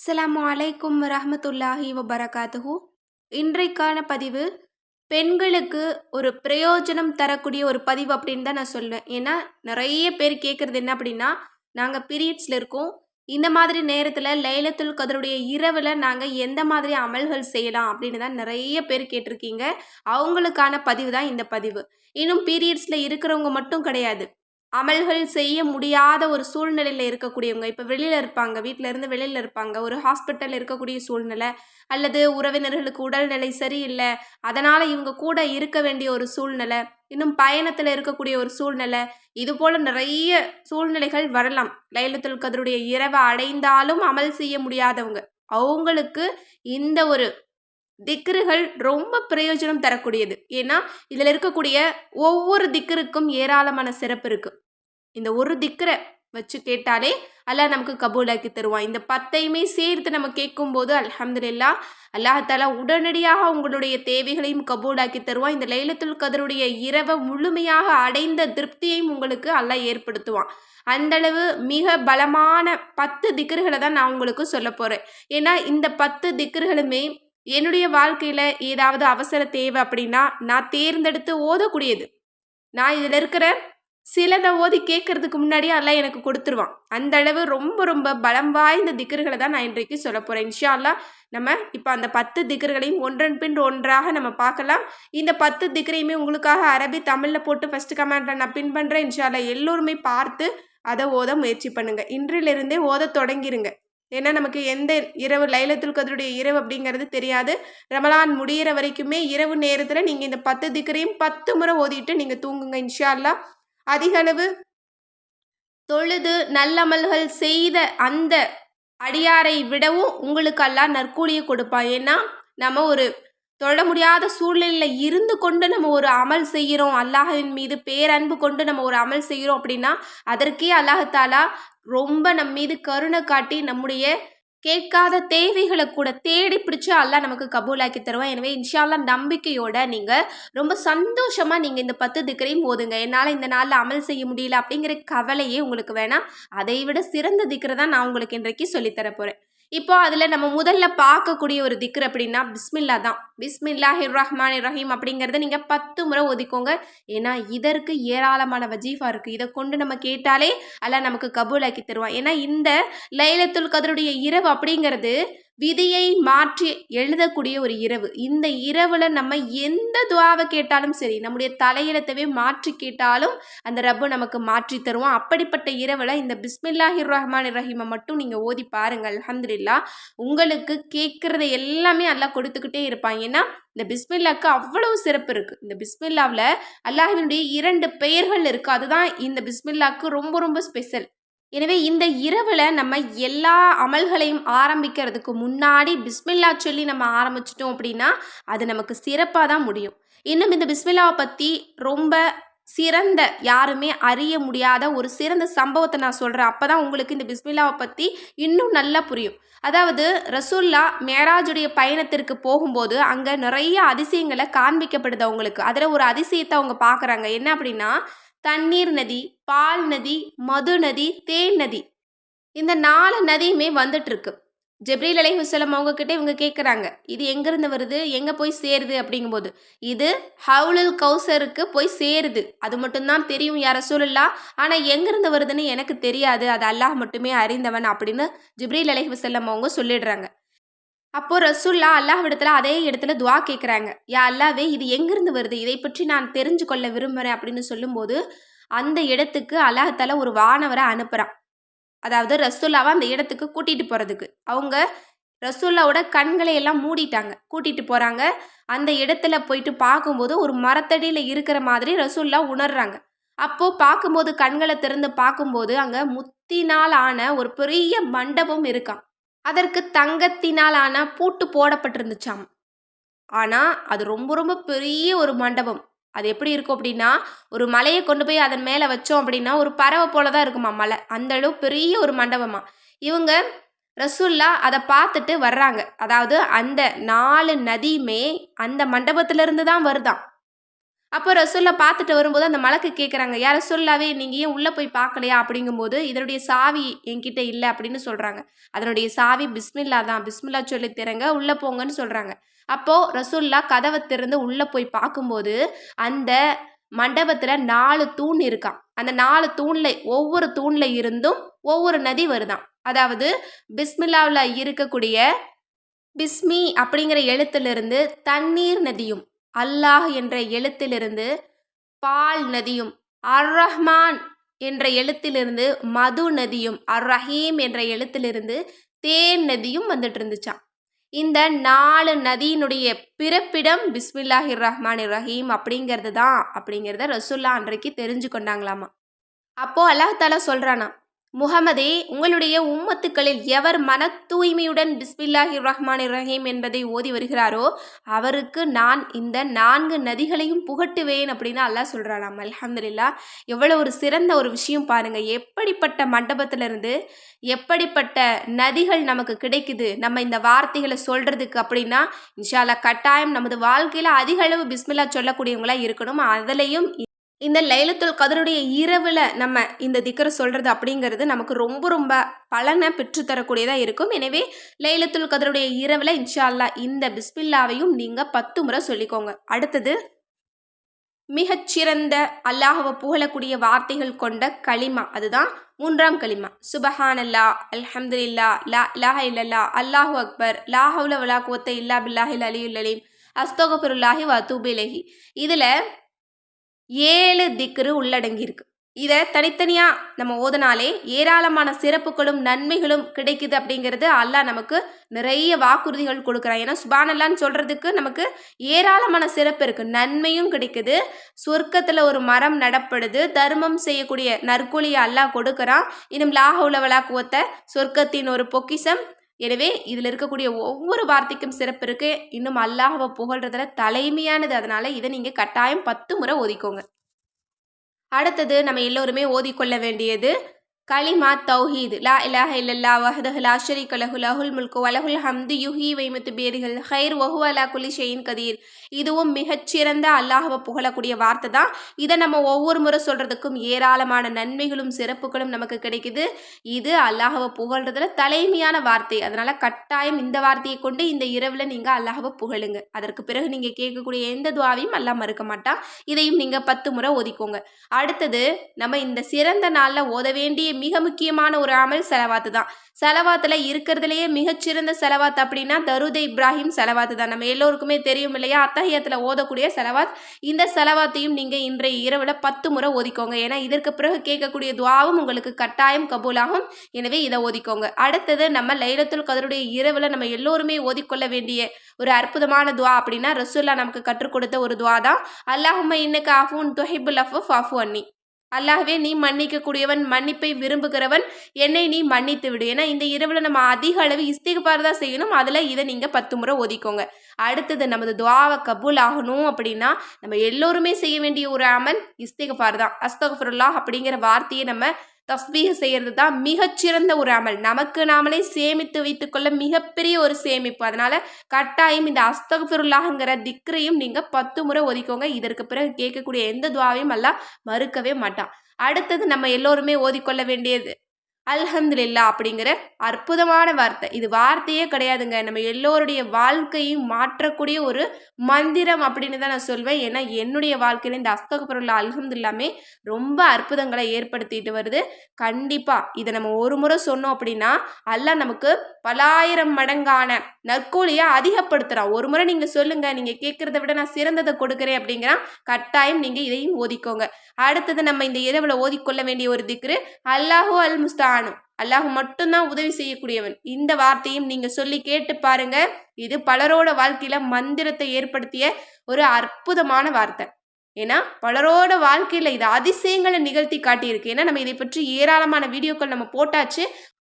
அஸ்லாம் அலைக்கும் வரஹ்மத்துல்லாஹி வபரகாத்துஹூ. இன்றைக்கான பதிவு பெண்களுக்கு ஒரு பிரயோஜனம் தரக்கூடிய ஒரு பதிவு அப்படின்னு தான் நான் சொல்வேன். ஏன்னா நிறைய பேர் கேட்குறது என்ன அப்படின்னா நாங்கள் பீரியட்ஸில் இருக்கோம். இந்த மாதிரி நேரத்தில் லைலத்துல் கதருடைய இரவில் நாங்கள் எந்த மாதிரி அமல்கள் செய்யலாம் அப்படின்னு தான் நிறைய பேர் கேட்டிருக்கீங்க. அவங்களுக்கான பதிவு தான் இந்த பதிவு. இன்னும் பீரியட்ஸில் இருக்கிறவங்க மட்டும் கிடையாது. அமல்கள் செய்ய முடியாத ஒரு சூழ்நிலையில் இருக்கக்கூடியவங்க இப்போ வெளியில் இருப்பாங்க வீட்டில் இருந்து வெளியில் இருப்பாங்க ஒரு ஹாஸ்பிட்டல் இருக்கக்கூடிய சூழ்நிலை அல்லது உறவினர்களுக்கு உடல்நிலை சரியில்லை அதனால் இவங்க கூட இருக்க வேண்டிய ஒரு சூழ்நிலை இன்னும் பயணத்தில் இருக்கக்கூடிய ஒரு சூழ்நிலை இது போல் நிறைய சூழ்நிலைகள் வரலாம். லைலத்துல் கதருடைய இரவை அடைந்தாலும் அமல் செய்ய முடியாதவங்க. அவங்களுக்கு இந்த ஒரு திக்ருகள் ரொம்ப பிரயோஜனம் தரக்கூடியது. ஏன்னா இதில் இருக்கக்கூடிய ஒவ்வொரு திக்ருக்கும் ஏராளமான சிறப்பு இருக்குது இந்த ஒரு திக்ரை வச்சு கேட்டாலே அல்லாஹ் நமக்கு கபூலாக்கி தருவான். இந்த பத்தையுமே சேர்த்து நம்ம கேட்கும்போது அல்ஹம்துலில்லா அல்லாஹாலா உடனடியாக உங்களுடைய தேவைகளையும் கபூலாக்கி தருவான். இந்த லைலத்துல் கதருடைய இரவை முழுமையாக அடைந்த திருப்தியையும் உங்களுக்கு அல்லாஹ் ஏற்படுத்துவான். அந்தளவு மிக பலமான பத்து திக்ருகளை தான் நான் உங்களுக்கு சொல்ல போகிறேன் ஏன்னா இந்த பத்து திக்ருகளுமே என்னுடைய வாழ்க்கையில் ஏதாவது அவசர தேவை அப்படின்னா நான் தேர்ந்தெடுத்து ஓதக்கூடியது. நான் இதில் இருக்கிற சிலதை ஓதி கேட்கறதுக்கு முன்னாடியே எல்லாம் எனக்கு கொடுத்துருவான். அந்த அளவு ரொம்ப ரொம்ப பலம் வாய்ந்த திக்கர்களை தான் நான் இன்றைக்கு சொல்ல போகிறேன் இன்ஷா அல்லா நம்ம இப்போ அந்த பத்து திக்கர்களையும் ஒன்றன் பின் ஒன்றாக நம்ம பார்க்கலாம். இந்த பத்து திக்கரையுமே உங்களுக்காக அரபி தமிழில் போட்டு ஃபஸ்ட்டு கமெண்ட்டில் நான் பின் பண்ணுறேன் இன்ஷா அல்லா எல்லோருமே பார்த்து அதை ஓத முயற்சி பண்ணுங்கள் இன்றிலிருந்தே ஓத தொடங்கிருங்க. ஏன்னா நமக்கு எந்த இரவு லைலத்துல் கதருடைய இரவு அப்படிங்கிறது தெரியாது. ரமலான் முடிகிற வரைக்குமே இரவு நேரத்தில் நீங்கள் இந்த பத்து திக்கரையும் பத்து முறை ஓதிட்டு நீங்கள் தூங்குங்க இன்ஷா அல்லா அதிக அளவு தொழுது நல்லமல்கள் செய்த அந்த அடியாரை விடவும் உங்களுக்கு எல்லாம் நற்கூலியை கொடுப்பான். ஏன்னா நம்ம ஒரு தொழ முடியாத சூழ்நிலையில் இருந்து கொண்டு நம்ம ஒரு அமல் செய்கிறோம். அல்லாஹின் மீது பேரன்பு கொண்டு நம்ம ஒரு அமல் செய்கிறோம் அப்படின்னா அதற்கே அல்லாஹாலா ரொம்ப நம் மீது கருணை காட்டி நம்முடைய கேட்காத தேவைகளை கூட தேடி பிடிச்சி அல்லாஹ் நமக்கு கபூலாக்கி தருவான். எனவே இன்ஷால்லா நம்பிக்கையோட நீங்கள் ரொம்ப சந்தோஷமாக நீங்கள் இந்த பத்து திக்கரையும் ஓதுங்க. என்னால் இந்த நாளில் அமல் செய்ய முடியல அப்படிங்கிற கவலையே உங்களுக்கு வேணாம். அதை விட சிறந்த திக்கரை தான் நான் உங்களுக்கு இன்றைக்கு சொல்லித்தர போகிறேன் இப்போ அதில் நம்ம முதல்ல பார்க்கக்கூடிய ஒரு திக்ர் அப்படின்னா பிஸ்மில்லா தான். பிஸ்மில்லாஹி ரஹ்மான் ரஹீம் அப்படிங்கிறத நீங்கள் பத்து முறை ஒதுக்கோங்க. ஏன்னா இதற்கு ஏராளமான வஜீஃபா இருக்குது இதை கொண்டு நம்ம கேட்டாலே அல்ல நமக்கு கபூலாக்கி தருவான். ஏன்னா இந்த லைலத்துல் கதருடைய இரவு அப்படிங்கிறது விதியை மாற்றி எழுதக்கூடிய ஒரு இரவு. இந்த இரவில் நம்ம எந்த துவாவை கேட்டாலும் சரி நம்முடைய தலையெழுத்தவே மாற்றி கேட்டாலும் அந்த ரப்பு நமக்கு மாற்றி தருவோம் அப்படிப்பட்ட இரவில் இந்த பிஸ்மில்லாஹிர் ரஹ்மான் ரஹீமை மட்டும் நீங்கள் ஓதி பாருங்கள். அலமதுல்லா உங்களுக்கு கேட்குறத எல்லாமே எல்லாம் கொடுத்துக்கிட்டே இருப்பாங்க ஏன்னா இந்த பிஸ்மில்லாவுக்கு அவ்வளவு சிறப்பு இருக்குது இந்த பிஸ்மில்லாவில் அல்லாஹினுடைய இரண்டு பெயர்கள் இருக்குது அதுதான் இந்த பிஸ்மில்லாவுக்கு ரொம்ப ரொம்ப ஸ்பெஷல் எனவே இந்த இரவில் நம்ம எல்லா அமல்களையும் ஆரம்பிக்கிறதுக்கு முன்னாடி பிஸ்மில்லா சொல்லி நம்ம ஆரம்பிச்சிட்டோம் அப்படின்னா அது நமக்கு சிறப்பாக தான் முடியும். இன்னும் இந்த பிஸ்மில்லாவை பற்றி ரொம்ப சிறந்த யாருமே அறிய முடியாத ஒரு சிறந்த சம்பவத்தை நான் சொல்கிறேன் அப்போ தான் உங்களுக்கு இந்த பிஸ்மில்லாவை பற்றி இன்னும் நல்லா புரியும். அதாவது ரசூல்லா மேராஜுடைய பயணத்திற்கு போகும்போது அங்கே நிறைய அதிசயங்களை காண்பிக்கப்படுது அவங்களுக்கு. அதில் ஒரு அதிசயத்தை அவங்க பார்க்குறாங்க. என்ன அப்படின்னா தண்ணீர் நதி பால் நதி மது நதி தேன் நதி. இந்த நாலு நதியுமே வந்துட்டு இருக்கு ஜெப்ரீல் அலை ஹுசலம் அவங்கக்கிட்ட இவங்க கேட்குறாங்க இது எங்கேருந்து வருது? எங்கே போய் சேருது? அப்படிங்கும்போது இது ஹவுலுல் கௌசருக்கு போய் சேருது. அது மட்டும்தான் தெரியும் யார சொல்லலா ஆனால் எங்கேருந்து வருதுன்னு எனக்கு தெரியாது. அது அல்லாஹ் மட்டுமே அறிந்தவன் அப்படின்னு ஜிப்ரீல் அலை ஹுசல்லம் அவங்க சொல்லிடுறாங்க. அப்போது ரசுல்லா இடத்துல அதே இடத்துல துவா கேட்குறாங்க யா அல்லாவே இது எங்கேருந்து வருது? இதை பற்றி நான் தெரிஞ்சு கொள்ள விரும்புகிறேன் அப்படின்னு சொல்லும்போது அந்த இடத்துக்கு அல்லாஹால ஒரு வானவரை அனுப்புகிறான் அதாவது ரசுல்லாவை அந்த இடத்துக்கு கூட்டிகிட்டு போகிறதுக்கு அவங்க ரசுல்லாவோட கண்களை எல்லாம் மூடிட்டாங்க. கூட்டிகிட்டு போகிறாங்க அந்த இடத்துல போயிட்டு பார்க்கும்போது ஒரு மரத்தடியில் இருக்கிற மாதிரி ரசுல்லா உணர்றாங்க. அப்போது பார்க்கும்போது கண்களை திறந்து பார்க்கும்போது அங்கே முத்தினால் ஆன ஒரு பெரிய மண்டபம் இருக்கான் அதற்கு தங்கத்தினால் ஆன பூட்டு போடப்பட்டிருந்துச்சாம். ஆனால் அது ரொம்ப ரொம்ப பெரிய ஒரு மண்டபம். அது எப்படி இருக்கும் அப்படின்னா ஒரு மலையை கொண்டு போய் அதன் மேலே வச்சோம் அப்படின்னா ஒரு பறவை போல தான் இருக்குமா மலை. அந்த அளவு பெரிய ஒரு மண்டபமா. இவங்க ரசுல்லா அதை பார்த்துட்டு வர்றாங்க. அதாவது அந்த நாலு நதியுமே அந்த மண்டபத்திலிருந்து தான் வருதான். அப்போ ரசூல்லா பார்த்துட்டு வரும்போது அந்த மலக்கு கேட்குறாங்க யார் ரசூல்லாவே நீங்கள் ஏன் உள்ளே போய் பார்க்கலையா? அப்படிங்கும்போது இதனுடைய சாவி என்கிட்ட இல்லை அப்படின்னு சொல்கிறாங்க அதனுடைய சாவி பிஸ்மில்லா தான். பிஸ்மில்லா சொல்லி திறங்க உள்ளே போங்கன்னு சொல்கிறாங்க அப்போது ரசூல்லா கதவை திறந்து உள்ளே போய் பார்க்கும்போது அந்த மண்டபத்தில் நாலு தூண் இருக்கான் அந்த நாலு தூணில் ஒவ்வொரு தூணில் இருந்தும் ஒவ்வொரு நதி வருதான் அதாவது பிஸ்மில்லாவில் இருக்கக்கூடிய பிஸ்மி அப்படிங்கிற எழுத்துலேருந்து தண்ணீர் நதியும் அல்லாஹ் என்ற எழுத்திலிருந்து பால் நதியும் அர் ரஹ்மான் என்ற எழுத்திலிருந்து மது நதியும் அர் ரஹீம் என்ற எழுத்திலிருந்து தேன் நதியும் வந்துட்டு இருந்துச்சான் இந்த நாலு நதியினுடைய பிறப்பிடம் பிஸ்மில்லாஹிர் ரஹ்மான் ரஹீம் அப்படிங்கிறது தான் அப்படிங்கிறத ரசுல்லா அன்றைக்கு தெரிஞ்சு கொண்டாங்களாமா அப்போது அல்லாஹால சொல்கிறானா முகமதே உங்களுடைய உம்மத்துக்களில் எவர் மன தூய்மையுடன் பிஸ்மில்லாஹி ரஹ்மான் ரஹீம் என்பதை ஓதி வருகிறாரோ அவருக்கு நான் இந்த நான்கு நதிகளையும் புகட்டுவேன் அப்படின்னு அல்லாஹ் சொல்கிறாராம் அல்ஹம்துலில்லா எவ்வளோ ஒரு சிறந்த ஒரு விஷயம் பாருங்கள் எப்படிப்பட்ட மண்டபத்திலிருந்து எப்படிப்பட்ட நதிகள் நமக்கு கிடைக்குது நம்ம இந்த வார்த்தைகளை சொல்கிறதுக்கு அப்படின்னா இன்ஷால்லா கட்டாயம் நமது வாழ்க்கையில் அதிக அளவு பிஸ்மில்லா சொல்லக்கூடியவங்களாக இருக்கணும். அதுலேயும் இந்த லைலத்துல் கதருடைய இரவில் நம்ம இந்த திக்கரை சொல்கிறது அப்படிங்கிறது நமக்கு ரொம்ப ரொம்ப பலனை பெற்றுத்தரக்கூடியதாக இருக்கும். எனவே லைலத்துல் கதருடைய இரவில் இன்ஷால்லா இந்த பிஸ்மில்லாவையும் நீங்கள் பத்து முறை சொல்லிக்கோங்க. அடுத்தது மிகச்சிறந்த அல்லாஹவை புகழக்கூடிய வார்த்தைகள் கொண்ட களிமா. அதுதான் மூன்றாம் களிமா. சுபஹானல்லா அல்ஹம்துலில்லா லா லாஹ இல்லல்லா அல்லாஹு அக்பர் லாஹவுல வலா குவத்த இல்லா பில்லாஹில் அலியுல் அலீம் அஸ்தோகபுருல்லாஹி வத்தூபிலஹி இதில் ஏழு திக்ரு உள்ளடங்கியிருக்கு. இதை தனித்தனியாக நம்ம ஓதனாலே ஏராளமான சிறப்புகளும் நன்மைகளும் கிடைக்குது அப்படிங்கிறது அல்லாஹ் நமக்கு நிறைய வாக்குறுதிகள் கொடுக்குறான். ஏன்னா சுபானல்லான்னு சொல்கிறதுக்கு நமக்கு ஏராளமான சிறப்பு இருக்குது நன்மையும் கிடைக்குது. சொர்க்கத்தில் ஒரு மரம் நடப்படுது. தர்மம் செய்யக்கூடிய நற்கூலியை அல்லாஹ் கொடுக்குறான். இன்னும் லாக உலவலா குவத்த சொர்க்கத்தின் ஒரு பொக்கிசம் எனவே இதில் இருக்கக்கூடிய ஒவ்வொரு வார்த்தைக்கும் சிறப்பு இருக்குது இன்னும் அல்லாஹவை புகழ்றதுல தலைமையானது. அதனால் இதை நீங்கள் கட்டாயம் பத்து முறை ஓதிக்கோங்க. அடுத்தது நம்ம எல்லோருமே ஓதிக்கொள்ள வேண்டியது கலிமா தௌஹீத். லா இலாஹ இல்லல்லா வஹதஹுலா லா ஷரீக லஹு லஹுல் முல்கு வலஹுல் ஹம்து யுஹி வைமத்து பேரிகள் ஹைர் வஹு அலா குலி ஷெயின் கதீர். இதுவும் மிகச்சிறந்த அல்லாஹவை புகழக்கூடிய வார்த்தை தான். இதை நம்ம ஒவ்வொரு முறை சொல்கிறதுக்கும் ஏராளமான நன்மைகளும் சிறப்புகளும் நமக்கு கிடைக்குது. இது அல்லாஹவை புகழ்றதுல தலைமையான வார்த்தை. அதனால் கட்டாயம் இந்த வார்த்தையை கொண்டு இந்த இரவில் நீங்கள் அல்லாஹவை புகழுங்க. அதற்கு பிறகு நீங்கள் கேட்கக்கூடிய எந்த துவாவையும் அல்லாஹ் மறுக்க மாட்டான். இதையும் நீங்கள் பத்து முறை ஒதுக்கோங்க. அடுத்தது நம்ம இந்த சிறந்த நாளில் ஓத வேண்டிய மிக முக்கியமான ஒரு அமல் செலவாத்து தான். செலவாத்தில் இருக்கிறதுலையே மிகச்சிறந்த செலவாத்து அப்படின்னா தருத இப்ராஹிம் செலவாத்து தான். நம்ம எல்லோருக்குமே தெரியும் இல்லையா? அத்தகையத்தில் ஓதக்கூடிய செலவாத் இந்த செலவாத்தையும் நீங்கள் இன்றைய இரவில் பத்து முறை ஓதிக்கோங்க. ஏன்னா இதற்கு பிறகு கேட்கக்கூடிய துவாவும் உங்களுக்கு கட்டாயம் கபூலாகும். எனவே இதை ஓதிக்கோங்க. அடுத்தது நம்ம லைலத்துல் கதருடைய இரவில் நம்ம எல்லோருமே ஓதிக்கொள்ள வேண்டிய ஒரு அற்புதமான துவா அப்படின்னா ரசூல்லா நமக்கு கற்றுக் கொடுத்த ஒரு துவா தான் அல்லாஹும்ம இன்னக்கு அஃபூன் துஹிபுல் அஃபு ஃபாஃபு அன்னி. அல்லாஹ்வே நீ மன்னிக்கக்கூடியவன் மன்னிப்பை விரும்புகிறவன் என்னை நீ மன்னித்து விடு ஏன்னா இந்த இரவில் நம்ம அதிக அளவு இஸ்திகபார் தான் செய்யணும். அதில் இதை நீங்கள் பத்து முறை ஒதிக்கோங்க. அடுத்தது நமது துவாவை கபூல் ஆகணும் அப்படின்னா நம்ம எல்லோருமே செய்ய வேண்டிய ஒரு அமல் இஸ்திகபார் தான். அஸ்தகஃபருல்லாஹ் அப்படிங்கிற வார்த்தையை நம்ம தஸ்பீக செய்கிறது தான் மிகச்சிறந்த ஒரு அமல். நமக்கு நாமளே சேமித்து வைத்துக்கொள்ள மிகப்பெரிய ஒரு சேமிப்பு. அதனால் கட்டாயம் இந்த அஸ்தகுஃபிருல்லாஹங்கிற திக்ரையும் நீங்கள் பத்து முறை ஒதுக்கோங்க. இதற்கு பிறகு கேட்கக்கூடிய எந்த துவாவையும் அல்ல மறுக்கவே மாட்டான். அடுத்தது நம்ம எல்லோருமே ஓதிக்கொள்ள வேண்டியது அல்ஹம்துலில்லா அப்படிங்கிற அற்புதமான வார்த்தை. இது வார்த்தையே கிடையாதுங்க. நம்ம எல்லோருடைய வாழ்க்கையும் மாற்றக்கூடிய ஒரு மந்திரம் அப்படின்னு தான் நான் சொல்வேன். ஏன்னா என்னுடைய வாழ்க்கையில் இந்த அஸ்தகப்பொருள் அல்ஹம்துல்லாமே ரொம்ப அற்புதங்களை ஏற்படுத்திட்டு வருது. கண்டிப்பாக இதை நம்ம ஒரு முறை சொன்னோம் அப்படின்னா அல்ல நமக்கு பலாயிரம் மடங்கான நற்கூலியை அதிகப்படுத்துகிறான் ஒரு முறை நீங்கள் சொல்லுங்கள் நீங்கள் கேட்குறத விட நான் சிறந்ததை கொடுக்குறேன் அப்படிங்கிறான் கட்டாயம் நீங்கள் இதையும் ஓதிக்கோங்க. அடுத்தது நம்ம இந்த இரவில் ஓதிக்கொள்ள வேண்டிய ஒரு திக்ரு அல்லாஹூ அல் முஸ்தான் அல்லாஹ் மட்டும்தான் உதவி செய்யக்கூடியவன். இந்த வார்த்தையும் நீங்கள் சொல்லி கேட்டு பாருங்க. இது பலரோட வாழ்க்கையில் மந்திரத்தை ஏற்படுத்திய ஒரு அற்புதமான வார்த்தை. ஏன்னா பலரோட வாழ்க்கையில் இது அதிசயங்களை நிகழ்த்தி காட்டியிருக்கு. ஏன்னா நம்ம இதை பற்றி ஏராளமான வீடியோக்கள் நம்ம போட்டாச்சு.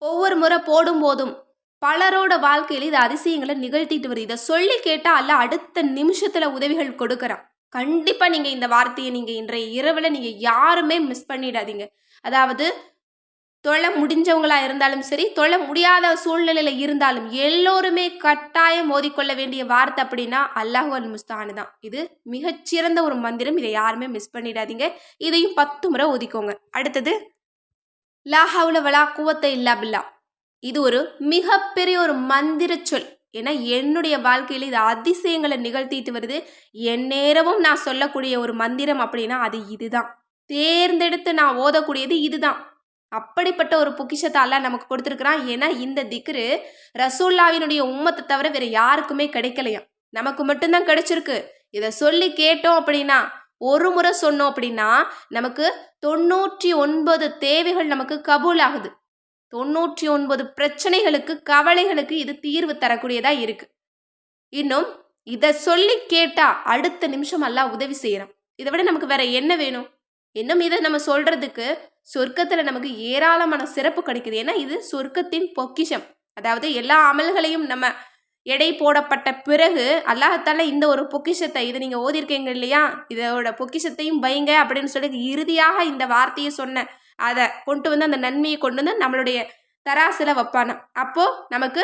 ஒவ்வொரு முறை போடும்போதும் பலரோட வாழ்க்கையில் இது அதிசயங்களை நிகழ்த்திட்டு வருது. இதை சொல்லி கேட்டால் அல்ல அடுத்த நிமிஷத்தில் உதவிகள் கொடுக்குறான். கண்டிப்பாக நீங்கள் இந்த வார்த்தையை நீங்கள் இன்றைய இரவில் நீங்கள் யாருமே மிஸ் பண்ணிடாதீங்க. அதாவது தொழ முடிஞ்சவங்களா இருந்தாலும் சரி தொழ முடியாத சூழ்நிலையில் இருந்தாலும் எல்லோருமே கட்டாயம் ஓதிக்கொள்ள வேண்டிய வார்த்தை அப்படின்னா அல்லாஹு அல் முஸ்தானு தான். இது மிகச்சிறந்த ஒரு மந்திரம். இதை யாருமே மிஸ் பண்ணிடாதீங்க. இதையும் பத்து முறை ஒதுக்கோங்க அடுத்தது லாஹவுல வலா குவத்தை இல்லா பில்லா. இது ஒரு மிகப்பெரிய ஒரு மந்திர சொல். ஏன்னா என்னுடைய வாழ்க்கையில் இது அதிசயங்களை நிகழ்த்திட்டு வருது. என் நேரமும் நான் சொல்லக்கூடிய ஒரு மந்திரம் அப்படின்னா அது இதுதான் தேர்ந்தெடுத்து நான் ஓதக்கூடியது இதுதான் அப்படிப்பட்ட ஒரு பொக்கிஷத்தால நமக்கு கொடுத்துருக்குறான். ஏன்னா இந்த திக்ரு ரசூல்லாவினுடைய உம்மத்தை தவிர வேற யாருக்குமே கிடைக்கலையாம். நமக்கு மட்டும்தான் கிடைச்சிருக்கு. இதை சொல்லி கேட்டோம் அப்படின்னா ஒரு முறை சொன்னோம் அப்படின்னா நமக்கு தொண்ணூற்றி ஒன்பது தேவைகள் நமக்கு கபூல் ஆகுது தொண்ணூற்றி ஒன்பது பிரச்சனைகளுக்கு கவலைகளுக்கு இது தீர்வு தரக்கூடியதாக இருக்கு. இன்னும் இதை சொல்லி கேட்டா அடுத்த நிமிஷம் எல்லாம் உதவி செய்யறோம் இதை விட நமக்கு வேற என்ன வேணும்? இன்னும் இதை நம்ம சொல்றதுக்கு சொர்க்கத்தில் நமக்கு ஏராளமான சிறப்பு கிடைக்குது. ஏன்னா இது சொர்க்கத்தின் பொக்கிஷம். அதாவது எல்லா அமல்களையும் நம்ம எடை போடப்பட்ட பிறகு அல்லாஹத்தால இந்த ஒரு பொக்கிஷத்தை இதை நீங்கள் ஓதிருக்கீங்க இல்லையா? இதோட பொக்கிஷத்தையும் வைங்க அப்படின்னு சொல்லி இறுதியாக இந்த வார்த்தையை சொன்ன அதை கொண்டு வந்து அந்த நன்மையை கொண்டு வந்து நம்மளுடைய தராசில் வைப்பான அப்போது நமக்கு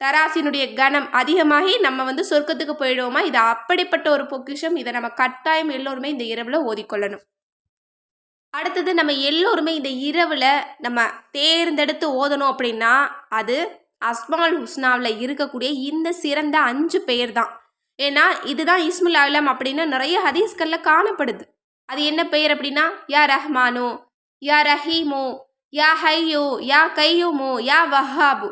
தராசினுடைய கனம் அதிகமாகி நம்ம வந்து சொர்க்கத்துக்கு போயிடுவோமா? இது அப்படிப்பட்ட ஒரு பொக்கிஷம். இதை நம்ம கட்டாயம் எல்லோருமே இந்த இரவில் ஓதிக்கொள்ளணும். அடுத்தது நம்ம எல்லோருமே இந்த இரவில் நம்ம தேர்ந்தெடுத்து ஓதணும் அப்படின்னா அது அஸ்மால் ஹுஸ்னாவில் இருக்கக்கூடிய இந்த சிறந்த அஞ்சு பெயர் தான் ஏன்னா இதுதான் இஸ்முல் அலம் அப்படின்னு நிறைய ஹதீஸ்களில் காணப்படுது. அது என்ன பெயர் அப்படின்னா யா ரஹ்மானோ யா ரஹீமோ யா ஹையோ யா கையோமோ யா வஹாபு.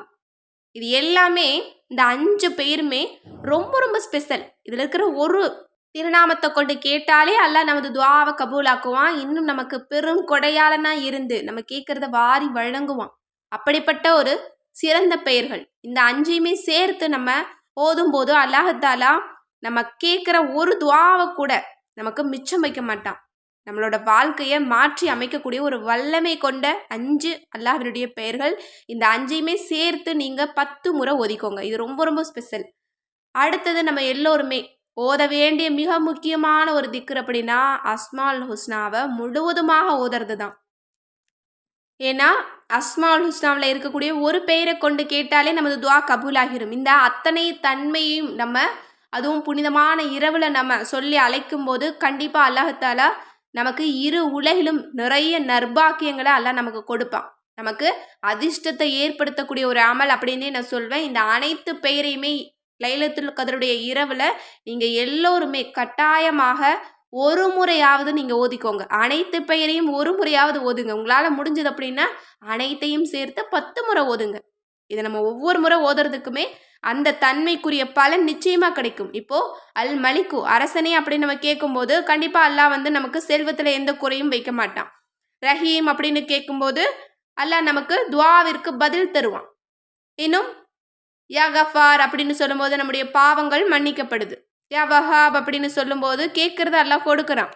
இது எல்லாமே இந்த அஞ்சு பெயருமே ரொம்ப ரொம்ப ஸ்பெஷல். இதில் இருக்கிற ஒரு திருநாமத்தை கொண்டு கேட்டாலே அல்லாஹ் நமது துவாவை கபூலாக்குவான். இன்னும் நமக்கு பெரும் கொடையாளனா இருந்து நம்ம கேட்குறத வாரி வழங்குவான். அப்படிப்பட்ட ஒரு சிறந்த பெயர்கள். இந்த அஞ்சையுமே சேர்த்து நம்ம ஓதும் போது அல்லாஹாலா நம்ம கேட்குற ஒரு துவாவை கூட நமக்கு மிச்சம் வைக்க மாட்டான். நம்மளோட வாழ்க்கையை மாற்றி அமைக்கக்கூடிய ஒரு வல்லமை கொண்ட அஞ்சு அல்லாஹினுடைய பெயர்கள். இந்த அஞ்சையுமே சேர்த்து நீங்கள் பத்து முறை ஒதிக்கோங்க இது ரொம்ப ரொம்ப ஸ்பெஷல். அடுத்தது நம்ம எல்லோருமே ஓத வேண்டிய மிக முக்கியமான ஒரு திக்ர் அப்படின்னா அஸ்மால் ஹுஸ்னாவை முழுவதுமாக ஓதுறது தான் ஏன்னா அஸ்மால் ஹுஸ்னாவில் இருக்கக்கூடிய ஒரு பெயரை கொண்டு கேட்டாலே நமது துவா கபூலாகிரும். இந்த அத்தனை தன்மையும் நம்ம அதுவும் புனிதமான இரவில் நம்ம சொல்லி அழைக்கும் போது கண்டிப்பாக அல்லாஹாலா நமக்கு இரு உலகிலும் நிறைய நர்பாக்கியங்களை எல்லாம் நமக்கு கொடுப்பான். நமக்கு அதிர்ஷ்டத்தை ஏற்படுத்தக்கூடிய ஒரு அமல் அப்படின்னே நான் சொல்வேன். இந்த அனைத்து பெயரையுமே லைலத்துல் கதருடைய இரவில் நீங்கள் எல்லோருமே கட்டாயமாக ஒரு முறையாவது நீங்கள் ஓதிக்கோங்க. அனைத்து பெயரையும் ஒரு முறையாவது ஓதுங்க. உங்களால் முடிஞ்சது அப்படின்னா அனைத்தையும் சேர்த்து பத்து முறை ஓதுங்க. இதை நம்ம ஒவ்வொரு முறை ஓதுறதுக்குமே அந்த தன்மைக்குரிய பலன் நிச்சயமாக கிடைக்கும். இப்போது அல் மலிக்கு அரசனே அப்படின்னு நம்ம கேட்கும்போது கண்டிப்பாக அல்லாஹ் வந்து நமக்கு செல்வத்தில் எந்த குறையும் வைக்க மாட்டான். ரஹீம் அப்படின்னு கேட்கும்போது அல்லாஹ் நமக்கு துவாவிற்கு பதில் தருவான். இன்னும் யா கஃபார் அப்படின்னு சொல்லும்போது நம்முடைய பாவங்கள் மன்னிக்கப்படுது. யா வஹாப் அப்படின்னு சொல்லும்போது கேட்குறது எல்லாம் கொடுக்குறான்.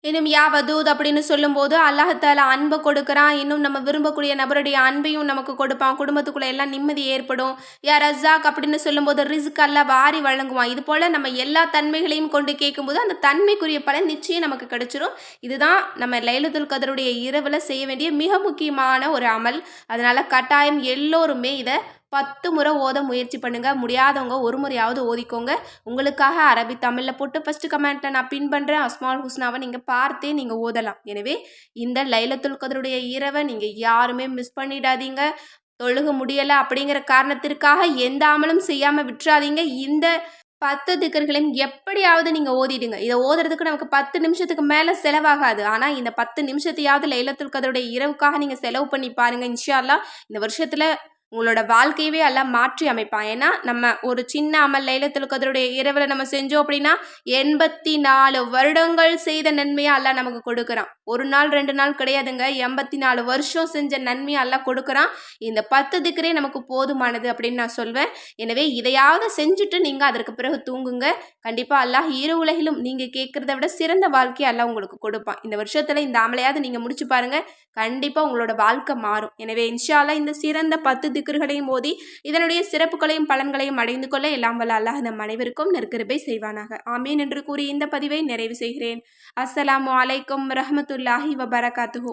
இன்னும் யா வதூத் அப்படின்னு சொல்லும்போது அல்லாஹால அன்பை கொடுக்குறான். இன்னும் நம்ம விரும்பக்கூடிய நபருடைய அன்பையும் நமக்கு கொடுப்பான். குடும்பத்துக்குள்ளே எல்லாம் நிம்மதி ஏற்படும். யா ரஸாக் அப்படின்னு சொல்லும்போது ரிஸ்க் அல்ல வாரி வழங்குவான். இது போல் நம்ம எல்லா தன்மைகளையும் கொண்டு கேட்கும்போது அந்த தன்மைக்குரிய பலன் நிச்சயம் நமக்கு கிடைச்சிரும். இதுதான் நம்ம லைலத்துல் கதருடைய இரவில் செய்ய வேண்டிய மிக முக்கியமான ஒரு அமல். அதனால் கட்டாயம் எல்லோருமே இதை பத்து முறை ஓத முயற்சி பண்ணுங்கள் முடியாதவங்க ஒரு முறையாவது ஓதிக்கோங்க. உங்களுக்காக அரபி தமிழில் போட்டு ஃபஸ்ட்டு கமெண்ட்டை நான் பின் பண்ணுறேன் அஸ்மால் ஹுஸ்னாவை நீங்கள் பார்த்தே நீங்கள் ஓதலாம். எனவே இந்த லைலத்துல் கதருடைய இரவை நீங்கள் யாருமே மிஸ் பண்ணிடாதீங்க. தொழுக முடியலை அப்படிங்கிற காரணத்திற்காக எந்த அமலும் செய்யாமல் விட்டுறாதீங்க. இந்த பத்து திக்கர்களையும் எப்படியாவது நீங்கள் ஓதிடுங்க. இதை ஓதுறதுக்கு நமக்கு பத்து நிமிஷத்துக்கு மேலே செலவாகாது. ஆனால் இந்த பத்து நிமிஷத்தையாவது லைலத்துல் கதருடைய இரவுக்காக நீங்கள் செலவு பண்ணி பாருங்கள் இன்ஷால்லா இந்த வருஷத்தில் உங்களோட வாழ்க்கையவே எல்லாம் மாற்றி அமைப்பான். ஏன்னா நம்ம ஒரு சின்ன அமல் லைலத்தில் கதருடைய இரவில் நம்ம செஞ்சோம் அப்படின்னா எண்பத்தி நாலு வருடங்கள் செய்த நன்மையாக எல்லாம் நமக்கு கொடுக்குறான். ஒரு நாள் ரெண்டு நாள் கிடையாதுங்க. எண்பத்தி நாலு வருஷம் செஞ்ச நன்மையாக எல்லாம் கொடுக்குறான். இந்த பத்து திக்கரே நமக்கு போதுமானது அப்படின்னு நான் சொல்வேன். எனவே இதையாவது செஞ்சுட்டு நீங்கள் அதற்கு பிறகு தூங்குங்க. கண்டிப்பாக அல்லாஹ் இரு உலகிலும் நீங்கள் கேட்குறத விட சிறந்த வாழ்க்கையை எல்லாம் உங்களுக்கு கொடுப்பான். இந்த வருஷத்தில் இந்த அமலையாவது நீங்கள் முடிச்சு பாருங்கள் கண்டிப்பாக உங்களோட வாழ்க்கை மாறும். எனவே இன்ஷால்லா இந்த சிறந்த பத்து திக்கர்களையும் மோதி இதனுடைய சிறப்புகளையும் பலன்களையும் அடைந்து கொள்ள எல்லாம் வல்ல அல்லாஹ் நம் அனைவருக்கும் நற்கிருபை செய்வானாக. ஆமீன் என்று கூறி இந்த பதிவை நிறைவு செய்கிறேன். அஸ்ஸலாமு அலைக்கும் ரஹமத்துல்லாஹி வபரகாத்துஹூ.